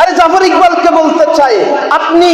আরে জাফর ইকবালকে বলতে চাই, আপনি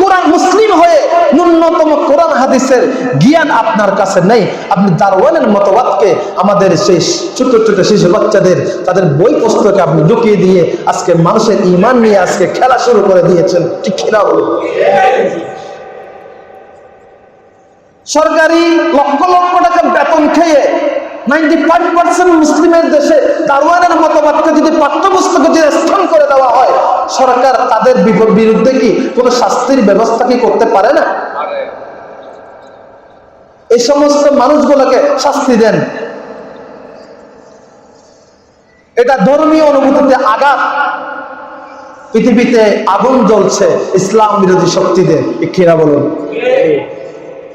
কোরআন মুসলিম হয়ে ন্যূনতম কোরআন হাদিসের জ্ঞান আপনার কাছে নেই। আপনি দারওয়ানের মতবাদকে আমাদের সেই ছোট ছোট শিশু বাচ্চাদের, তাদের বই পুস্তকে আপনি ঢুকিয়ে দিয়ে আজকে মানুষের ইমান নিয়ে আজকে খেলা শুরু করে দিয়েছেন। ঠিক খেলা হলো সরকারি লক্ষ লক্ষ টাকা বেতন খেয়ে নাইনটি ফাইভ পার্সেন্ট মুসলিমের দেশে দারোয়ানের যদি পাঠ্যপুস্তকে যদি স্থান করে দেওয়া হয়, সরকার তাদের বিরুদ্ধে কি শাস্তির ব্যবস্থা কি করতে পারে না? এই সমস্ত মানুষগুলোকে শাস্তি দেন। এটা ধর্মীয় অনুভূতিতে আঘাত। পৃথিবীতে আগুন জ্বলছে, ইসলাম বিরোধী শক্তিদের। কিনা বলুন?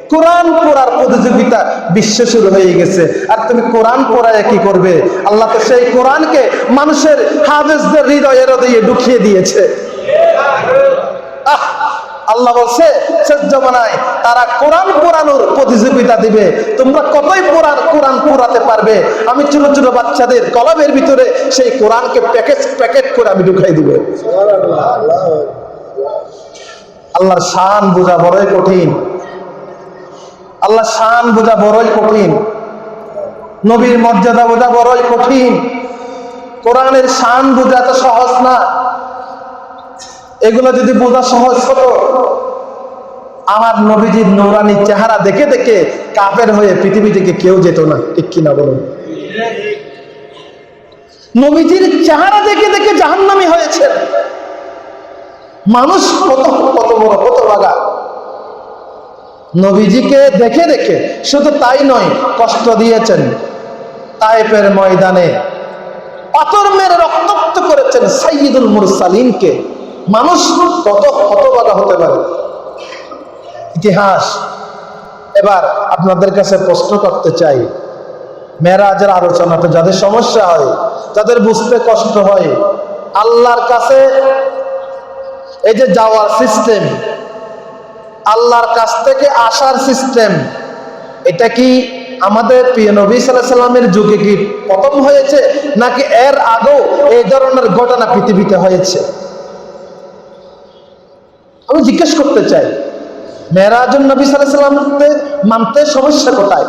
কোরআন পড়ার প্রতিযোগিতা বিশ্ব শুরু হয়ে গেছে। আর তুমি কোরআন পড়ায় কি করবে? আল্লাহ তো সেই কোরআনকে মানুষের হাফেজদের হৃদয়ের দিয়ে ঢুকিয়ে দিয়েছে। আহ, আল্লাহ বলছে শেষ জমানায় তারা কোরআন পোড়ানোর প্রতিযোগিতা দিবে। তোমরা কতই কোরআন কোরআন পোড়াতে পারবে? আমি ছোট ছোট বাচ্চাদের কলমের ভিতরে সেই কোরআনকে প্যাকেজ প্যাকেট করে আমি ঢুকাই দিব। আল্লাহর শান বোঝা বড়ই কঠিন। আল্লাহ শান বোঝা বড়ই কঠিন। নবীর মর্যাদা বোঝা বড়ই কঠিন। কোরআনের শান বোঝা তো সহজ না। এগুলো যদি বোঝা সহজ হতো, আমার নবীজির নৌরানি চেহারা দেখে দেখে কাপের হয়ে পৃথিবী থেকে কেউ যেত না, ঠিক কিনা বলুন? নবীজির চেহারা দেখে দেখে জাহান্নামি হয়েছে। মানুষ কত কত বড়, কত বাগা নবীজিকে দেখে দেখে শুধু তাই নয় কষ্ট দিয়েছেন তাইপের ময়দানে। পাথর মেরে রক্তাক্ত করেছেন সাইয়দুল মুরসালিনকে। মানুষ কত হতবাগা হতে পারে? ইতিহাস। এবার আপনাদের কাছে প্রশ্ন করতে চাই। মেরাজের আলোচনাতে যাদের সমস্যা হয়, যাদের বুঝতে কষ্ট হয়, আল্লাহর কাছে এই যে যাওয়ার সিস্টেম আল্লাহর কাছ থেকে আসার সিস্টেম। এটা কি আমাদের প্রিয় নবী সাল্লামের যুগে কি প্রথম হয়েছে, নাকি এর আগেও এই ধরনের ঘটনা পৃথিবীতে হয়েছে? আমি জিজ্ঞেস করতে চাই মেয়েরাজুল নবী সাল্লামকে মানতে সমস্যা কোথায়?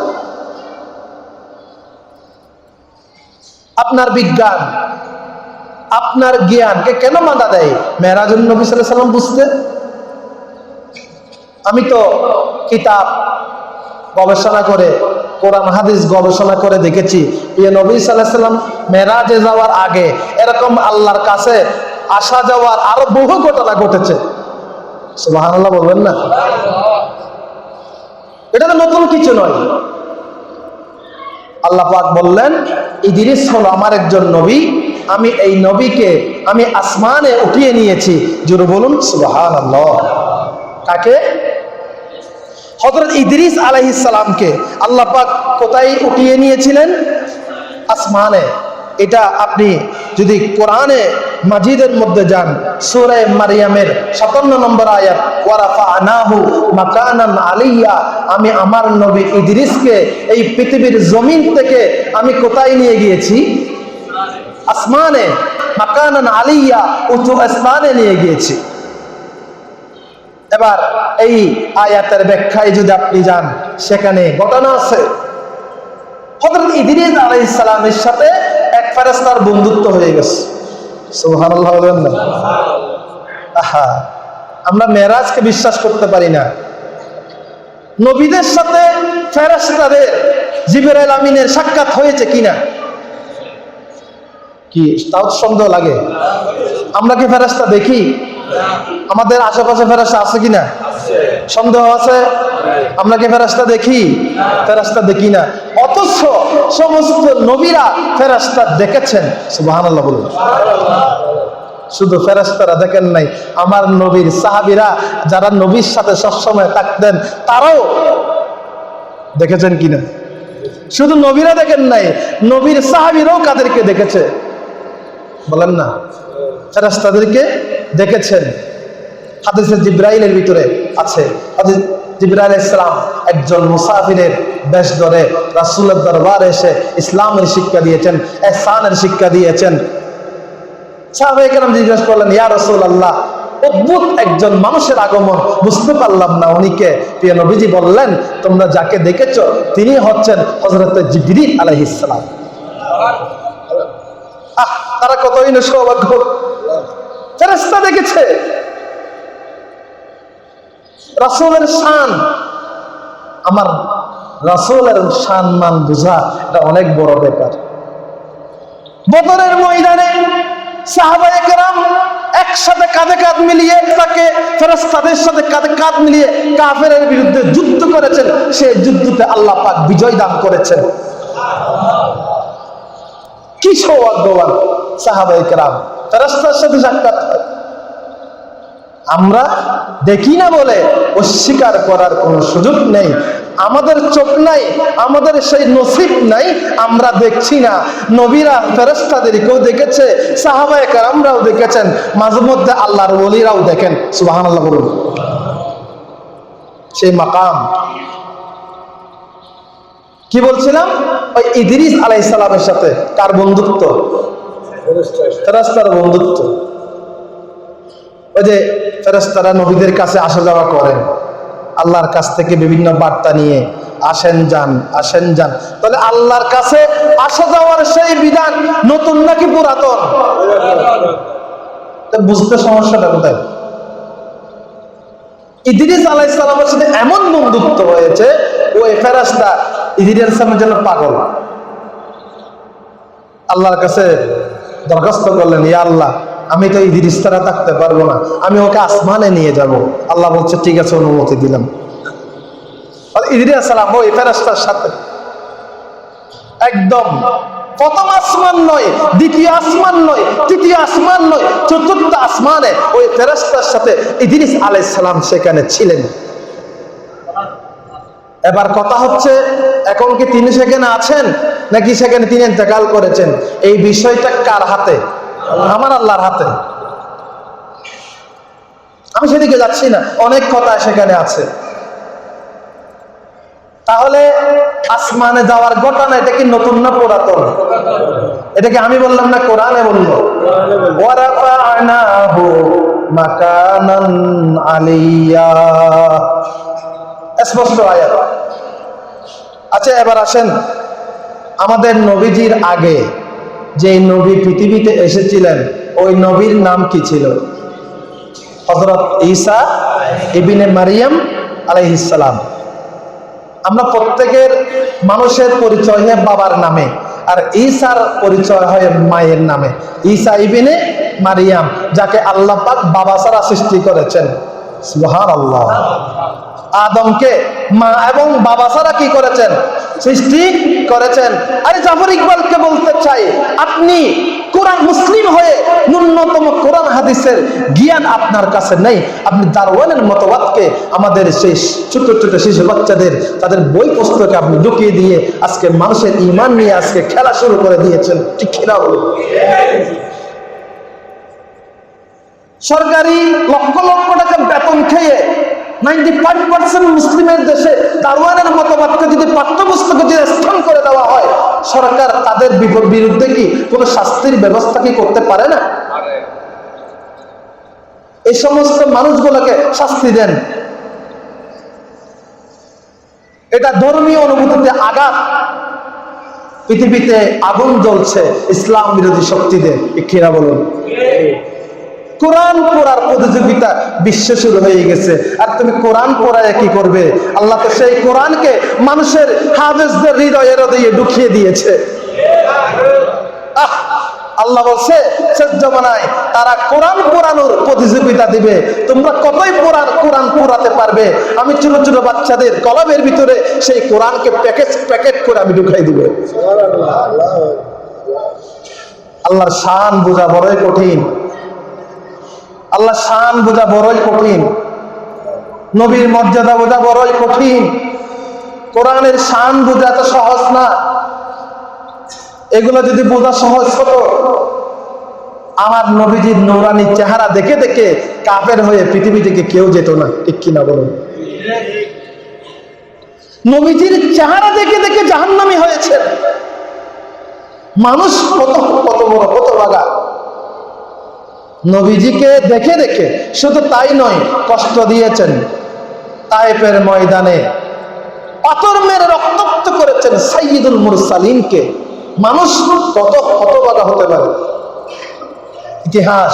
আপনার বিজ্ঞান, আপনার জ্ঞানকে কেন মাদা দেয়? মেয়েরাজুল নবী সাল্লাম বুঝতে? আমি তো কিতাব গবেষণা করে, কোরআন, হাদিস গবেষণা করে দেখেছি। ইয়ে নবী সাল্লাম মেরাজে যাওয়ার আগে এরকম আল্লাহর কাছে আসা যাওয়ার আরও বহু ঘটনা ঘটেছে। সুবহানাল্লাহ বলবেন না? এটা তো নতুন কিছু নয়। আল্লাহ পাক বললেন, ইদিরিস হলো আমার একজন নবী, আমি এই নবীকে, আমি আসমানে উঠিয়ে নিয়েছি। জোরে বলুন, সুবহানাল্লাহ। কাকে? হজরত ইদ্রিস আলাইসালামকে আল্লাহ পাক কোথায় উঠিয়ে নিয়েছিলেন? আসমানে। এটা আপনি যদি কোরআনে মাজিদের মধ্যে যান, সুরে মারিয়ামের সাতান্ন নম্বর আয়াত ওয়ারাফা আনাহু মাকানান আলিয়া আমি আমার নবী ইদ্রিসকে এই পৃথিবীর জমিন থেকে আমি কোথায় নিয়ে গিয়েছি? আসমানে। মাকানান আলিয়া, উঁচু স্থানে নিয়ে গিয়েছি। এবার এই আয়াতের ব্যাখ্যায় যদি আপনি যান, সেখানে ঘটনা আছে। হযরত ইদ্রিস আলাইহিস সালামের সাথে এক ফেরেশতার বন্ধুত্ব হয়ে গেছে। বলেন আহা, আমরা মেরাজকে বিশ্বাস করতে পারি না। নবীদের সাথে ফেরেশতাদের জিবরাইল আমিনের সাক্ষাৎ হয়েছে কিনা? কি, তাও সন্দেহ লাগে। আমরা কি ফেরাস্তা দেখি? আমাদের আশেপাশে ফেরাস্তা আছে কিনা? সন্দেহ আছে? আমরা কি ফেরাস্তা দেখি? ফেরাস্তা দেখি না। অথচ সমস্ত নবীরা ফেরাস্তা দেখেছেন। সুবহানাল্লাহ বলুন। শুধু ফেরাস্তারা দেখেন নাই। আমার নবীর সাহাবিরা যারা নবীর সাথে সবসময় থাকতেন, তারাও দেখেছেন কিনা? শুধু নবীরা দেখেন নাই, নবীর সাহাবিরাও কাদেরকে দেখেছে? বলেন না। ফেরাস্তাদেরকে দেখেছেন হাদিসে জিব্রাইলের ভিতরে আছে। হাদিস ইসলাম একজন মুসাফিরের বেশ ধরে রাসুলের দরবার এসে ইসলামের শিক্ষা দিয়েছেন, এহসানের শিক্ষা দিয়েছেন। জিজ্ঞেস করলেন, ইয়া রসুল আল্লাহ অদ্ভুত একজন মানুষের আগমন, বুঝতে পারলাম না উনিকে। প্রিয় নবীজি বললেন, তোমরা যাকে দেখেছ, তিনি হচ্ছেন হজরত জিবরিল আলাইহিসসালাম আহ, তারা কতই না সৌভাগ্য। ফেরেস্তা দেখেছে। রাসূলের শান, আমার রাসূলের শান মান বোঝা এটা অনেক বড় ব্যাপার। বদরের ময়দানে সাহাবায়ে কেরাম একসাথে কাঁধে কাঁধ মিলিয়ে তাকে ফেরেশতাদের সাথে কাঁধে কাঁধ মিলিয়ে কাফেরের বিরুদ্ধে যুদ্ধ করেছেন। সেই যুদ্ধতে আল্লাহ পাক বিজয় দান করেছেন। কি সৌভাগ্যবান সাহাবায়ে সাথে সাক্ষাৎ আমরা দেখি না বলে অস্বীকার করার কোনো সুযোগ নেই। আমাদের চোখ নাই, আমাদের সেই নসিব নাই, আমরা দেখছি না। নবীরা ফেরেস্তাদেরকেও দেখেছে সাহাবায়ে কারামরাও দেখেছেন, মাঝে মধ্যে আল্লাহর ওলিরাও দেখেন। সুবাহান আল্লাহ বলুন। সেই মাকাম। কি বলছিলাম? ওই ইদ্রিস আলাইহিস সালামের সাথে কার বন্ধুত্ব? ফেরেস্তার বন্ধুত্ব। ওই যে ফেরেস্তারা নবীদের কাছে আসা যাওয়া করেন। আল্লাহর কাছ থেকে বিভিন্ন বার্তা নিয়ে, আসেন যান আসেন যান। তাহলে আল্লাহর কাছে আসা যাওয়ার সেই বিধান নতুন নাকি পুরাতন? বুঝতে সমস্যাটা কোথায়? ইদ্রিস আলাইসালামের সাথে এমন বন্ধুত্ব হয়েছে, ওই ফেরাস্তা ইদ্রিস সালামের জন্য পাগল। আল্লাহর কাছে দরখাস্ত করলেন, ইয়া আল্লাহ, আমি তো ইদ্রিস ছাড়া থাকতে পারব না, আমি ওকে আসমানে নিয়ে যাব। আল্লাহ বলছে, ঠিক আছে, অনুমতি দিলাম। ফেরাস্তার আসমান দ্বিতীয় আসমান নয়, তৃতীয় আসমান নয়, চতুর্থ আসমানে ওই ফেরাস্তার সাথে সেখানে ছিলেন। এবার কথা হচ্ছে, এখন কি তিনি সেখানে আছেন? নাকি সেখানে তিনি ইন্তেকাল করেছেন? এই বিষয়টা কার হাতে? আমার আল্লাহর হাতে। আমি সেদিকে যাচ্ছি না। অনেক কথা সেখানে আছে। তাহলে আসমানে যাওয়ার ঘটনা, এটা কি নতুন না পুরাতন? এটাকে আমি বললাম না, কোরআনে বলল। আলিয়া। স্পষ্ট আয়াত। আচ্ছা এবার আসেন। আমাদের নবীজির আগে যে নবী পৃথিবীতে এসেছিলেন, ওই নবীর নাম কি ছিল? হজরত ঈসা ইবিনে মারিয়াম আলাইহিসালাম আমরা প্রত্যেকের মানুষের পরিচয় হয় বাবার নামে আর ঈসার পরিচয় হয় মায়ের নামে। ঈসা ইবিনে মারিয়াম, যাকে আল্লাহ পাক বাবা সারা সৃষ্টি করেছেন। আল্লাহ আদমকে মা এবং বাবা সারা কি করেছেন? সৃষ্টি করেছেন। আরে জাফর ইকবালকে বলতে চাই, আপনি কোরআন মুসলিম হয়ে ন্যূনতম কোরআন হাদিসের জ্ঞান আপনার কাছে নেই। আপনি দারওয়ানের মতবাদকে আমাদের সেই ছোট ছোট শিশু বাচ্চাদের, তাদের বই পুস্তকে আপনি ঢুকিয়ে দিয়ে আজকে মানুষের ইমান নিয়ে আজকে খেলা শুরু করে দিয়েছেন। ঠিক খেলা হলো সরকারি লক্ষ লক্ষ টাকা বেতন খেয়ে নাইনটি ফাইভ পার্সেন্ট মুসলিমের দেশে দারোয়ানের মতবাদকে যদি পাঠ্যপুস্তকে যদি স্থান করে দেওয়া হয়, সরকার তাদের বিরুদ্ধে কি কোনো শাস্তির ব্যবস্থা কি করতে পারে না? এই সমস্ত মানুষগুলোকে শাস্তি দেন। এটা ধর্মীয় অনুভূতিতে আঘাত। পৃথিবীতে আগুন জ্বলছে, ইসলাম বিরোধী শক্তিদের। কিনা বলুন? কোরআন পড়ার প্রতিযোগিতা বিশ্ব শুরু হয়ে গেছে। আর তুমি কোরআন পড়ায় কি করবে? আল্লাহ তো সেই কোরআনকে মানুষের হাফেজদের হৃদয়ের দিয়ে ঢুকিয়ে দিয়েছে। আহ! আল্লাহ বলছে শেষ জমানায় তারা কোরআন পোড়ানোর প্রতিযোগিতা দিবে। তোমরা কতই কোরআন কোরআন পোড়াতে পারবে? আমি ছোট ছোট বাচ্চাদের কলমের ভিতরে সেই কোরআনকে প্যাকেজ প্যাকেট করে আমি ঢুকাই দিব। আল্লাহর শান বোঝা বড়ই কঠিন। আল্লাহ শান বোঝা বড়ই কঠিন। নবীর মর্যাদা বোঝা বড়ই কঠিন। কোরআনের শান বোঝা তো সহজ না। এগুলো যদি বোঝা সহজ হতো, আমার নবীজির নৌরানির চেহারা দেখে দেখে কাপের হয়ে পৃথিবী থেকে কেউ যেত না। ঠিক কিনা বলুন? নবীজির চেহারা দেখে দেখে জাহান্নামি হয়েছে। মানুষ কত কত বড়, কত বাগা নবীজিকে দেখে দেখে শুধু তাই নয় কষ্ট দিয়েছেন। তায়েফের ময়দানে পাথর মেরে রক্তাক্ত করেছেন সাইদুল মুরসালিনকে। মানুষ কত হতবাগা হতে পারে। ইতিহাস